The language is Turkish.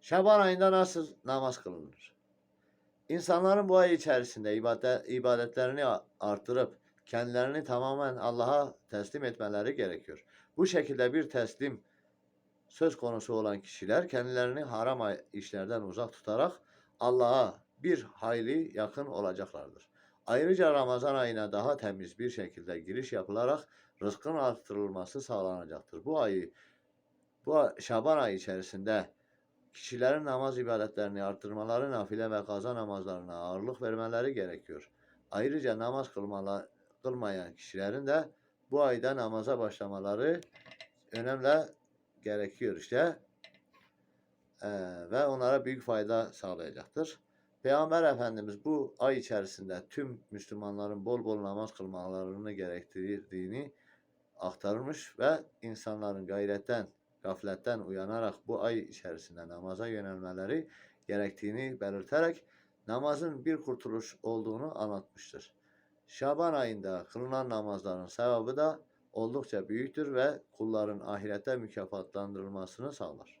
Şaban ayında nasıl namaz kılınır? İnsanların bu ay içerisinde ibadet, ibadetlerini artırıp kendilerini tamamen Allah'a teslim etmeleri gerekiyor. Bu şekilde bir teslim söz konusu olan kişiler kendilerini haram işlerden uzak tutarak Allah'a bir hayli yakın olacaklardır. Ayrıca Ramazan ayına daha temiz bir şekilde giriş yapılarak rızkın artırılması sağlanacaktır. Bu ayı bu Şaban ayı içerisinde kişilerin namaz ibadetlerini artırmaları, nafile ve kaza namazlarına ağırlık vermeleri gerekiyor. Ayrıca namaz kılmalar, kılmayan kişilerin de bu ayda namaza başlamaları önemli gerekiyor işte. Ee, ve onlara büyük fayda sağlayacaktır. Peygamber Efendimiz bu ay içerisinde tüm Müslümanların bol bol namaz kılmalarını gerektirdiğini aktarmış ve insanların gayretten, gafletten uyanarak bu ay içerisinde namaza yönelmeleri gerektiğini belirterek namazın bir kurtuluş olduğunu anlatmıştır. Şaban ayında kılınan namazların sevabı da oldukça büyüktür ve kulların ahirette mükafatlandırılmasını sağlar.